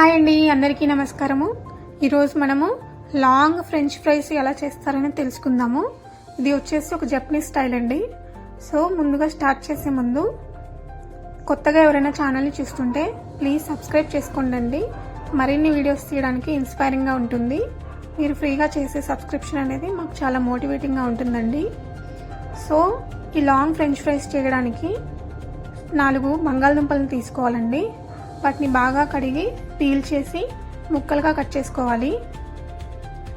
Hi అండి అందరికీ నమస్కారము. ఈరోజు మనము లాంగ్ ఫ్రెంచ్ ఫ్రైస్ ఎలా చేస్తారని తెలుసుకుందాము. ఇది వచ్చేసి ఒక జపనీస్ స్టైల్ అండి. సో ముందుగా స్టార్ట్ చేసే ముందు కొత్తగా ఎవరైనా ఛానల్ని చూస్తుంటే ప్లీజ్ సబ్స్క్రైబ్ చేసుకోండి మరిన్ని వీడియోస్ తీయడానికి ఇన్స్పైరింగ్గా ఉంటుంది. మీరు ఫ్రీగా చేసే సబ్స్క్రిప్షన్ అనేది మాకు చాలా మోటివేటింగ్గా ఉంటుందండి. సో ఈ లాంగ్ ఫ్రెంచ్ ఫ్రైస్ చేయడానికి నాలుగు బంగాళదుంపలను తీసుకోవాలండి. వాటిని బాగా కడిగి పీల్ చేసి ముక్కలుగా కట్ చేసుకోవాలి.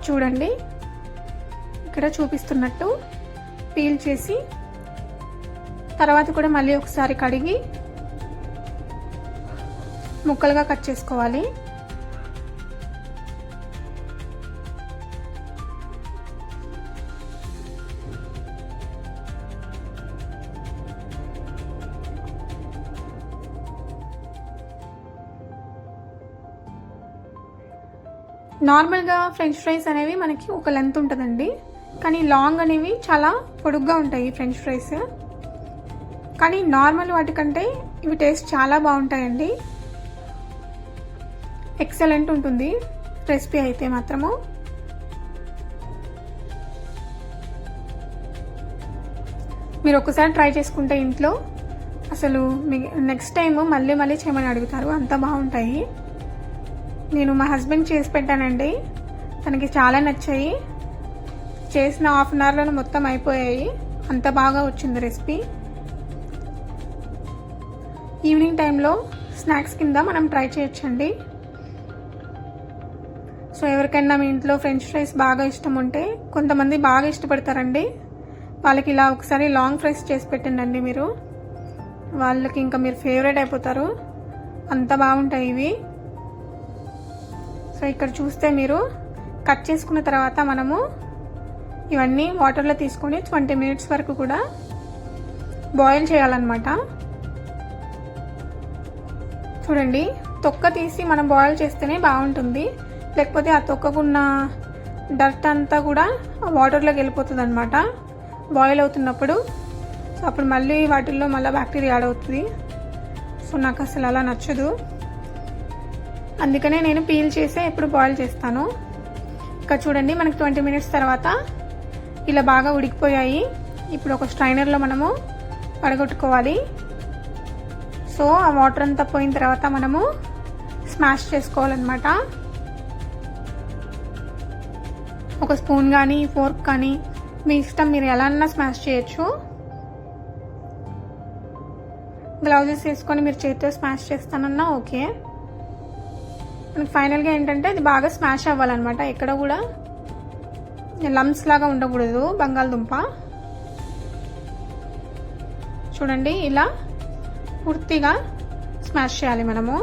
చూడండి. ఇక్కడ చూపిస్తున్నట్టు పీల్ చేసి తర్వాత కూడా మళ్ళీ ఒకసారి కడిగి ముక్కలుగా కట్ చేసుకోవాలి. నార్మల్గా ఫ్రెంచ్ ఫ్రైస్ అనేవి మనకి ఒక లెంత్ ఉంటుందండి. కానీ లాంగ్ అనేవి చాలా పొడుగ్గా ఉంటాయి ఫ్రెంచ్ ఫ్రైస్. కానీ నార్మల్ వాటికంటే ఇవి టేస్ట్ చాలా బాగుంటాయండి. ఎక్సలెంట్ ఉంటుంది. రెసిపీ అయితే మాత్రము. మీరు ఒకసారి ట్రై చేసుకుంటే ఇంట్లో అసలు మీ నెక్స్ట్ టైం మళ్ళీ మళ్ళీ చేయమని అడుగుతారు. అంత బాగుంటాయి. నేను మా హస్బెండ్ చేసి పెట్టానండి. తనకి చాలా నచ్చాయి. చేసిన హాఫ్ అన్ అవర్లో మొత్తం అయిపోయాయి. అంత బాగా వచ్చింది రెసిపీ. ఈవినింగ్ టైంలో స్నాక్స్ కింద మనం ట్రై చేయొచ్చండి. సో ఎవరికైనా మీ ఇంట్లో ఫ్రెంచ్ ఫ్రైస్ బాగా ఇష్టం ఉంటే కొంతమంది బాగా ఇష్టపడతారండి. వాళ్ళకి ఇలా ఒకసారి లాంగ్ ఫ్రైస్ చేసి పెట్టండి మీరు. వాళ్ళకి ఇంకా మీరు ఫేవరెట్ అయిపోతారు. అంత బాగుంటాయి ఇవి. సో ఇక్కడ చూస్తే మీరు కట్ చేసుకున్న తర్వాత మనము ఇవన్నీ వాటర్లో తీసుకొని ట్వంటీ మినిట్స్ వరకు కూడా బాయిల్ చేయాలన్నమాట. చూడండి తొక్క తీసి మనం బాయిల్ చేస్తేనే బాగుంటుంది. లేకపోతే ఆ తొక్కకున్న డర్ట్ అంతా కూడా వాటర్లోకి వెళ్ళిపోతుంది అనమాట బాయిల్ అవుతున్నప్పుడు. సో అప్పుడు మళ్ళీ వాటిల్లో మళ్ళీ బ్యాక్టీరియా యాడ్ అవుతుంది. సో నాకు అసలు అలా నచ్చదు. అందుకనే నేను పీల్ చేసే ఎప్పుడు బాయిల్ చేస్తాను. ఇంకా చూడండి మనకి ట్వంటీ మినిట్స్ తర్వాత ఇలా బాగా ఉడికిపోయాయి. ఇప్పుడు ఒక స్ట్రైనర్లో మనము పడగొట్టుకోవాలి. సో ఆ వాటర్ అంతా పోయిన తర్వాత మనము స్మాష్ చేసుకోవాలన్నమాట. ఒక స్పూన్ కానీ ఫోర్క్ కానీ మీ ఇష్టం మీరు ఎలా అన్నా స్మాష్ చేయొచ్చు. గ్లౌజెస్ వేసుకొని మీరు చేతితో స్మాష్ చేస్తానన్నా ఓకే. మనకి ఫైనల్గా ఏంటంటే అది బాగా స్మాష్ అవ్వాలన్నమాట. ఎక్కడ కూడా లమ్స్ లాగా ఉండకూడదు. బంగాళదుంప. చూడండి ఇలా పూర్తిగా స్మాష్ చేయాలి మనము.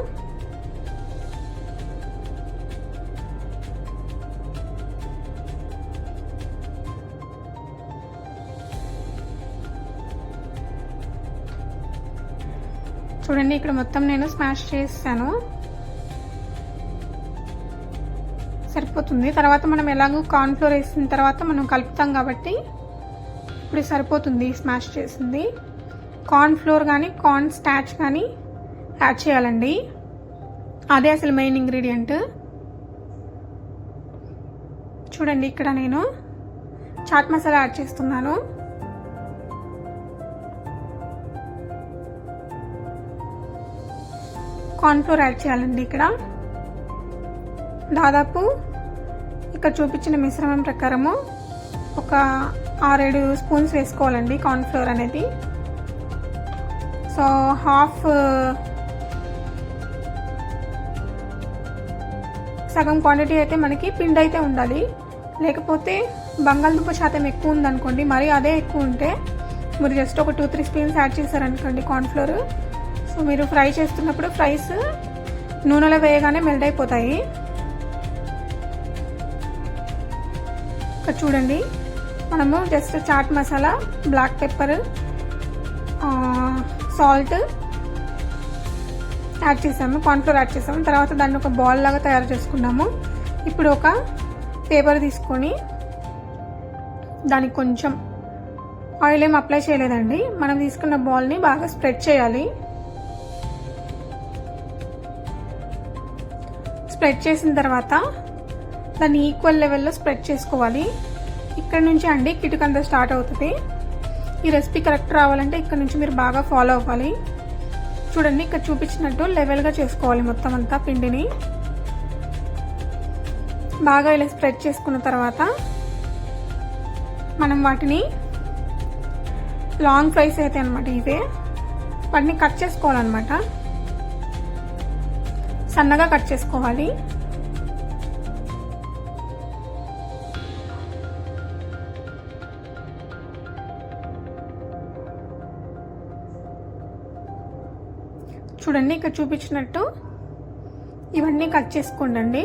చూడండి ఇక్కడ మొత్తం నేను స్మాష్ చేస్తాను సరిపోతుంది. తర్వాత మనం ఎలాగో కార్న్ఫ్లోర్ వేసిన తర్వాత మనం కలుపుతాం కాబట్టి ఇప్పుడు సరిపోతుంది స్మాష్ చేసింది. కార్న్ ఫ్లోర్ కానీ కార్న్ స్టాచ్ కానీ యాడ్ చేయాలండి. అదే అసలు మెయిన్ ఇంగ్రీడియంట్. చూడండి ఇక్కడ నేను చాట్ మసాలా యాడ్ చేస్తున్నాను. కార్న్ఫ్లోర్ యాడ్ చేయాలండి ఇక్కడ. దాదాపు ఇక్కడ చూపించిన మిశ్రమం ప్రకారము ఒక ఆరేడు స్పూన్స్ వేసుకోవాలండి కార్న్ఫ్లోర్ అనేది. సో హాఫ్ సగం క్వాంటిటీ అయితే మనకి పిండి అయితే ఉండాలి. లేకపోతే బంగాళదుంప శాతం ఎక్కువ ఉందనుకోండి మరి అదే ఎక్కువ ఉంటే మీరు జస్ట్ ఒక టూ త్రీ స్పూన్స్ యాడ్ చేశారనుకోండి కార్న్ఫ్లోర్. సో మీరు ఫ్రై చేస్తున్నప్పుడు ఫ్రైస్ నూనెలో వేయగానే మెల్ట్ అయిపోతాయి. ఇక్కడ చూడండి. మనము just chaat masala black pepper salt add చేసాము కార్న్ఫ్లోర్ యాడ్ చేసాము. తర్వాత దాన్ని ఒక బాల్ లాగా తయారు చేసుకున్నాము. ఇప్పుడు ఒక పేపర్ తీసుకొని దానికి కొంచెం ఆయిల్ ఏం అప్లై చేయలేదండి. మనం తీసుకున్న బాల్ని బాగా స్ప్రెడ్ చేయాలి. స్ప్రెడ్ చేసిన తర్వాత దాన్ని ఈక్వల్ లెవెల్లో స్ప్రెడ్ చేసుకోవాలి. ఇక్కడ నుంచి అండి కిటుకంత స్టార్ట్ అవుతుంది. ఈ రెసిపీ కరెక్ట్ రావాలంటే ఇక్కడ నుంచి మీరు బాగా ఫాలో అవ్వాలి. చూడండి ఇక్కడ చూపించినట్టు లెవెల్గా చేసుకోవాలి మొత్తం అంతా పిండిని. బాగా ఇలా స్ప్రెడ్ చేసుకున్న తర్వాత మనం వాటిని లాంగ్ ఫ్రైస్ అయితే అనమాట ఇవే. వాటిని కట్ చేసుకోవాలన్నమాట. సన్నగా కట్ చేసుకోవాలి. చూడండి ఇక్కడ చూపించినట్టు ఇవన్నీ కట్ చేసుకోండి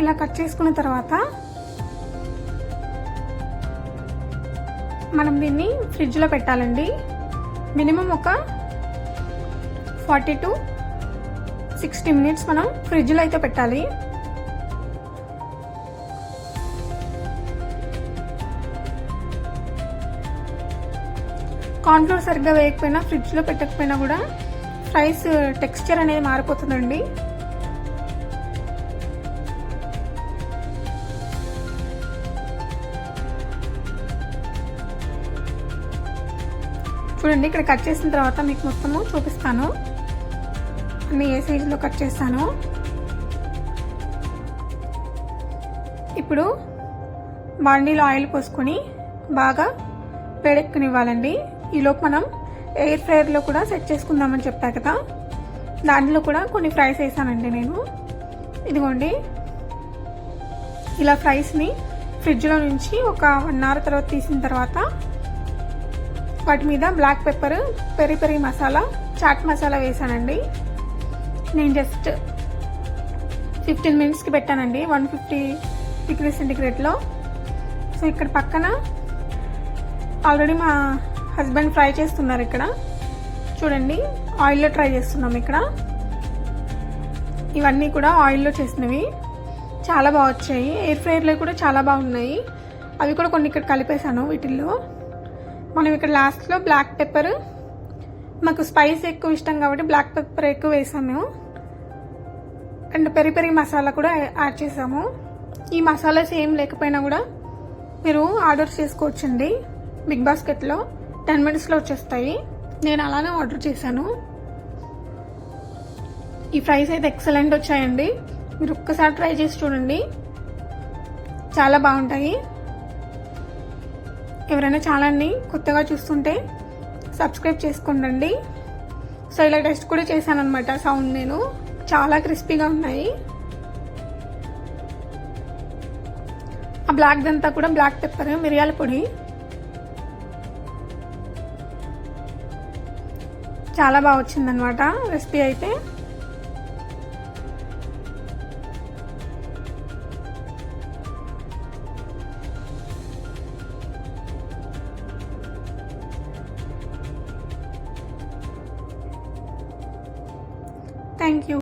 ఇలా కట్ చేసుకున్న తర్వాత మనం దీన్ని ఫ్రిడ్జ్లో పెట్టాలండి. మినిమం ఒక ఫార్టీ టు సిక్స్టీ మినిట్స్ మనం ఫ్రిడ్జ్లో అయితే పెట్టాలి. కార్న్ఫ్లోర్ సరిగ్గా వేయకపోయినా ఫ్రిడ్జ్లో పెట్టకపోయినా కూడా ఫ్రైస్ టెక్స్చర్ అనేది మారిపోతుందండి. చూడండి ఇక్కడ కట్ చేసిన తర్వాత మీకు మొత్తము చూపిస్తాను. అన్ని ఏ సైజులో కట్ చేస్తాను. ఇప్పుడు బాండీలో ఆయిల్ పోసుకొని బాగా వేడెక్కనివ్వాలండి. ఈలోపు మనం ఎయిర్ ఫ్రైయర్లో కూడా సెట్ చేసుకుందామని చెప్పా కదా. దాంట్లో కూడా కొన్ని ఫ్రైస్ వేసానండి నేను. ఇదిగోండి. ఇలా ఫ్రైస్ని ఫ్రిడ్జ్లో నుంచి ఒక వన్ అవర్ తర్వాత తీసిన తర్వాత వాటి మీద black pepper peri peri masala chaat masala వేసానండి. నేను జస్ట్ ఫిఫ్టీన్ మినిట్స్కి పెట్టానండి వన్ ఫిఫ్టీ డిగ్రీ సెంటిగ్రేడ్లో సో ఇక్కడ పక్కన ఆల్రెడీ మా హస్బెండ్ ఫ్రై చేస్తున్నారు ఇక్కడ. చూడండి ఆయిల్లో ట్రై చేస్తున్నాం ఇక్కడ. ఇవన్నీ కూడా ఆయిల్లో చేసినవి. చాలా బాగా వచ్చాయి. ఎయిర్ ఫ్రైయర్లో కూడా చాలా బాగున్నాయి. అవి కూడా కొన్ని ఇక్కడ కలిపేశాను వీటిల్లో. మనం ఇక్కడ లాస్ట్లో బ్లాక్ పెప్పర్. మాకు స్పైస్ ఎక్కువ ఇష్టం కాబట్టి బ్లాక్ పెప్పర్ ఎక్కువ వేసాము అండ్ పెరి పెరి మసాలా కూడా యాడ్ చేసాము. ఈ మసాలాస్ ఏం లేకపోయినా కూడా మీరు ఆర్డర్ చేసుకోవచ్చండి. బిగ్ బాస్కెట్లో. టెన్ మినిట్స్లో వచ్చేస్తాయి. నేను అలానే ఆర్డర్ చేశాను. ఈ ఫ్రైస్ అయితే ఎక్సలెంట్ వచ్చాయండి. మీరు ఒక్కసారి ట్రై చేసి చూడండి. చాలా బాగుంటాయి. ఎవరైనా ఛానల్ని కొత్తగా చూస్తుంటే సబ్స్క్రైబ్ చేసుకోండి సో ఇలా టెస్ట్ కూడా చేశాను అనమాట సౌండ్ నేను. చాలా క్రిస్పీగా ఉన్నాయి. ఆ బ్లాక్ దంతా కూడా బ్లాక్ పెప్పర్ మిరియాల పొడి. చాలా బాగా వచ్చిందనమాట రెసిపీ అయితే. Thank you